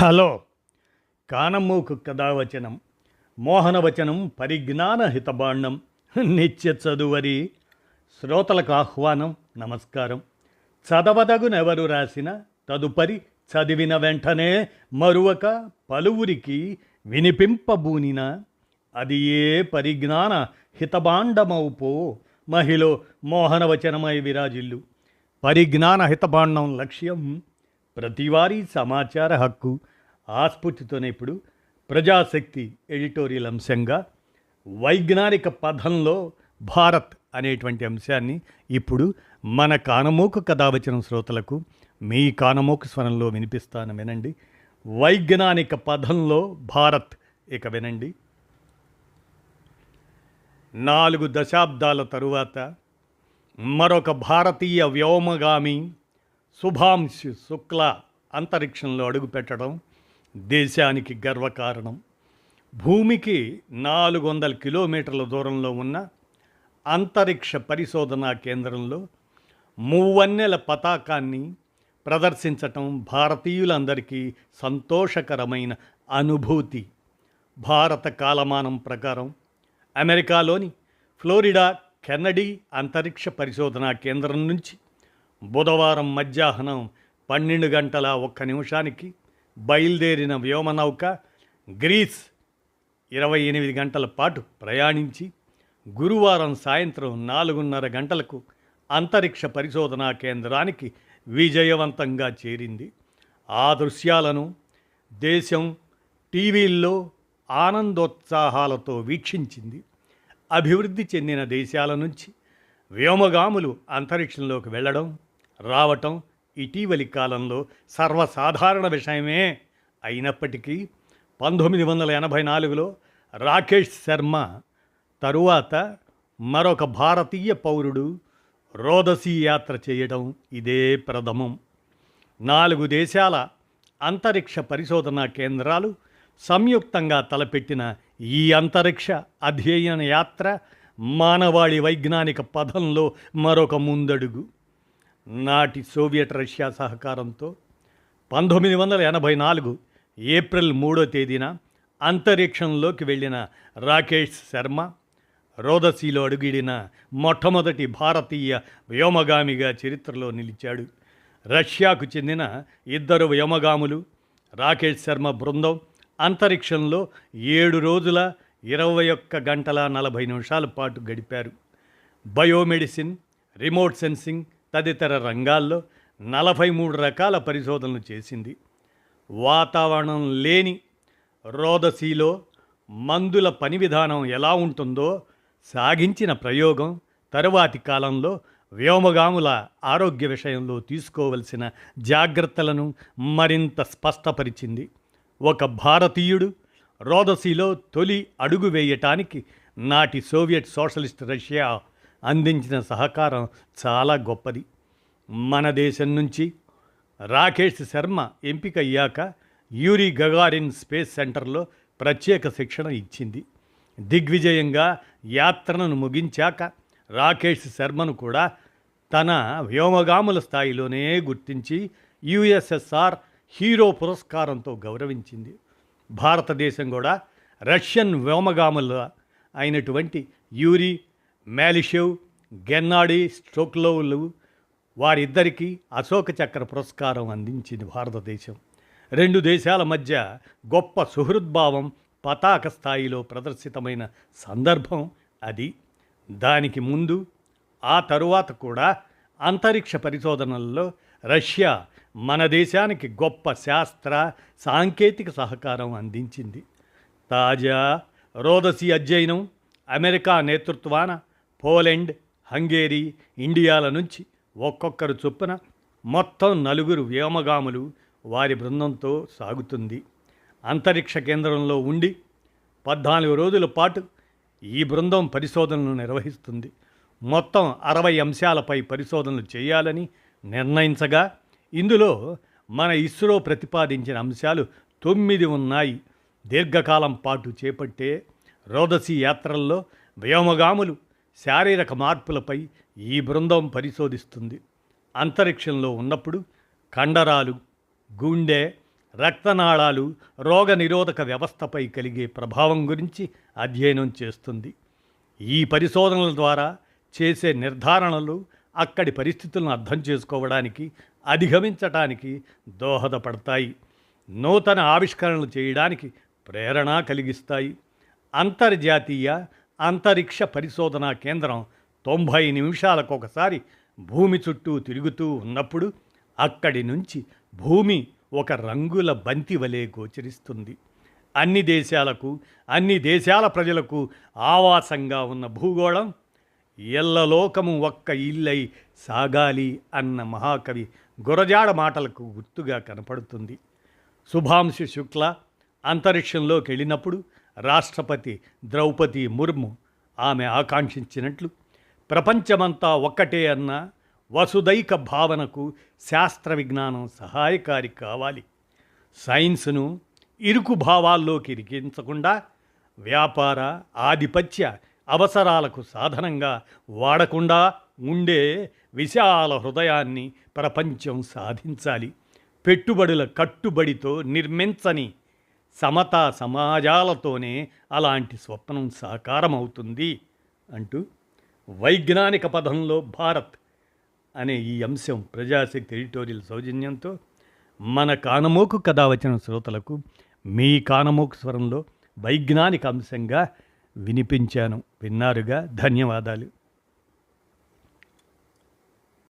Hello. కానమ్మూకు కథావచనం మోహనవచనం పరిజ్ఞాన హితబాండం నిత్య చదువరి శ్రోతలకు ఆహ్వానం నమస్కారం. చదవదగునెవరు రాసిన తదుపరి చదివిన వెంటనే మరువక పలువురికి వినిపింపబూనిన అది ఏ పరిజ్ఞాన హితబాండమౌపో మహిళ మోహనవచనమై విరాజిల్లు. పరిజ్ఞాన హితబాండం లక్ష్యం ప్రతివారీ సమాచార హక్కు ఆస్ఫూర్తితోనే ఇప్పుడు ప్రజాశక్తి ఎడిటోరియల్ అంశంగా వైజ్ఞానిక పథంలో భారత్ అనేటువంటి అంశాన్ని ఇప్పుడు మన కానమోకు కథావచనం శ్రోతలకు మీ కానమోకు స్వరంలో వినిపిస్తాను వినండి. వైజ్ఞానిక పథంలో భారత్ ఇక వినండి. నాలుగు దశాబ్దాల తరువాత మరొక భారతీయ వ్యోమగామి శుభాంశు శుక్ల అంతరిక్షంలో అడుగుపెట్టడం దేశానికి గర్వకారణం. భూమికి నాలుగు వందల కిలోమీటర్ల దూరంలో ఉన్న అంతరిక్ష పరిశోధనా కేంద్రంలో మూవన్నెల పతాకాన్ని ప్రదర్శించటం భారతీయులందరికీ సంతోషకరమైన అనుభూతి. భారత కాలమానం ప్రకారం అమెరికాలోని ఫ్లోరిడా కెన్నడీ అంతరిక్ష పరిశోధనా కేంద్రం నుంచి బుధవారం మధ్యాహ్నం పన్నెండు గంటల ఒక్క నిమిషానికి బయలుదేరిన వ్యోమనౌక గ్రీస్ ఇరవై ఎనిమిది గంటల పాటు ప్రయాణించి గురువారం సాయంత్రం నాలుగున్నర గంటలకు అంతరిక్ష పరిశోధనా కేంద్రానికి విజయవంతంగా చేరింది. ఆ దృశ్యాలను దేశం టీవీల్లో ఆనందోత్సాహాలతో వీక్షించింది. అభివృద్ధి చెందిన దేశాల నుంచి వ్యోమగాములు అంతరిక్షంలోకి వెళ్ళడం రావటం ఇటీవలి కాలంలో సర్వసాధారణ విషయమే అయినప్పటికీ పంతొమ్మిది వందల ఎనభై నాలుగులో రాకేష్ శర్మ తరువాత మరొక భారతీయ పౌరుడు రోదసీ యాత్ర చేయడం ఇదే ప్రథమం. నాలుగు దేశాల అంతరిక్ష పరిశోధనా కేంద్రాలు సంయుక్తంగా తలపెట్టిన ఈ అంతరిక్ష అధ్యయన యాత్ర మానవాళి వైజ్ఞానిక పదంలో మరొక ముందడుగు. నాటి సోవియట్ రష్యా సహకారంతో పంతొమ్మిది వందల ఎనభై నాలుగు ఏప్రిల్ మూడో తేదీన అంతరిక్షంలోకి వెళ్ళిన రాకేష్ శర్మ రోదసీలో అడుగిడిన మొట్టమొదటి భారతీయ వ్యోమగామిగా చరిత్రలో నిలిచాడు. రష్యాకు చెందిన ఇద్దరు వ్యోమగాములు రాకేష్ శర్మ బృందం అంతరిక్షంలో ఏడు రోజుల ఇరవై ఒక్క గంటల నలభై నిమిషాల పాటు గడిపారు. బయోమెడిసిన్ రిమోట్ సెన్సింగ్ తదితర రంగాల్లో నలభై మూడు రకాల పరిశోధనలు చేసింది. వాతావరణం లేని రోదసీలో మందుల పని విధానం ఎలా ఉంటుందో సాగించిన ప్రయోగం తరువాతి కాలంలో వ్యోమగాముల ఆరోగ్య విషయంలో తీసుకోవలసిన జాగ్రత్తలను మరింత స్పష్టపరిచింది. ఒక భారతీయుడు రోదసీలో తొలి అడుగు వేయటానికి నాటి సోవియట్ సోషలిస్ట్ రష్యా అందించిన సహకారం చాలా గొప్పది. మన దేశం నుంచి రాకేష్ శర్మ ఎంపికయ్యాక యూరి గగారిన్ స్పేస్ సెంటర్లో ప్రత్యేక శిక్షణ ఇచ్చింది. దిగ్విజయంగా యాత్రను ముగించాక రాకేష్ శర్మను కూడా తన వ్యోమగాముల స్థాయిలోనే గుర్తించి యుఎస్ఎస్ఆర్ హీరో పురస్కారంతో గౌరవించింది. భారతదేశం కూడా రష్యన్ వ్యోమగాముల అయినటువంటి యూరి మ్యాలిషేవ్ గెన్నాడి స్ట్రోక్లోవులు వారిద్దరికీ అశోక చక్ర పురస్కారం అందించింది భారతదేశం. రెండు దేశాల మధ్య గొప్ప సుహృద్భావం పతాక స్థాయిలో ప్రదర్శితమైన సందర్భం అది. దానికి ముందు ఆ తరువాత కూడా అంతరిక్ష పరిశోధనల్లో రష్యా మన దేశానికి గొప్ప శాస్త్ర సాంకేతిక సహకారం అందించింది. తాజా రోదసి అధ్యయనం అమెరికా నేతృత్వాన పోలెండ్ హంగేరీ ఇండియాల నుంచి ఒక్కొక్కరు చొప్పున మొత్తం నలుగురు వ్యోమగాములు వారి బృందంతో సాగుతుంది. అంతరిక్ష కేంద్రంలో ఉండి పద్నాలుగు రోజుల పాటు ఈ బృందం పరిశోధనలు నిర్వహిస్తుంది. మొత్తం అరవై అంశాలపై పరిశోధనలు చేయాలని నిర్ణయించగా ఇందులో మన ఇస్రో ప్రతిపాదించిన అంశాలు తొమ్మిది ఉన్నాయి. దీర్ఘకాలం పాటు చేపట్టే రోదసి యాత్రల్లో వ్యోమగాములు శారీరక మార్పులపై ఈ బృందం పరిశోధిస్తుంది. అంతరిక్షంలో ఉన్నప్పుడు కండరాలు గుండె రక్తనాళాలు రోగనిరోధక వ్యవస్థపై కలిగే ప్రభావం గురించి అధ్యయనం చేస్తుంది. ఈ పరిశోధనల ద్వారా చేసే నిర్ధారణలు అక్కడి పరిస్థితులను అర్థం చేసుకోవడానికి అధిగమించటానికి దోహదపడతాయి. నూతన ఆవిష్కరణలు చేయడానికి ప్రేరణ కలిగిస్తాయి. అంతర్జాతీయ అంతరిక్ష పరిశోధనా కేంద్రం తొంభై నిమిషాలకు ఒకసారి భూమి చుట్టూ తిరుగుతూ ఉన్నప్పుడు అక్కడి నుంచి భూమి ఒక రంగుల బంతి వలె గోచరిస్తుంది. అన్ని దేశాలకు అన్ని దేశాల ప్రజలకు ఆవాసంగా ఉన్న భూగోళం ఎల్లలోకము ఒక్క ఇల్లై సాగాలి అన్న మహాకవి గురజాడ మాటలకు గుర్తుగా కనపడుతుంది. శుభాంశు శుక్ల అంతరిక్షంలోకి వెళ్ళినప్పుడు రాష్ట్రపతి ద్రౌపది ముర్ము ఆమె ఆకాంక్షించినట్లు ప్రపంచమంతా ఒక్కటే అన్న వసుదైక భావనకు శాస్త్ర విజ్ఞానం సహాయకారి కావాలి. సైన్స్ను ఇరుకు భావాల్లోకి ఇరికించకుండా వ్యాపార ఆధిపత్య అవసరాలకు సాధనంగా వాడకుండా ఉండే విశాల హృదయాన్ని ప్రపంచం సాధించాలి. పెట్టుబడుల కట్టుబడితో నిర్మించని సమతా సమాజాలతోనే అలాంటి స్వప్నం సాకారమవుతుంది అంటూ వైజ్ఞానిక పదంలో భారత్ అనే ఈ అంశం ప్రజాశక్తి ఎడిటోరియల్ సౌజన్యంతో మన కానమోకు కథ వచ్చిన శ్రోతలకు మీ కానమోకు స్వరంలో వైజ్ఞానిక అంశంగా వినిపించాను. విన్నారుగా? ధన్యవాదాలు.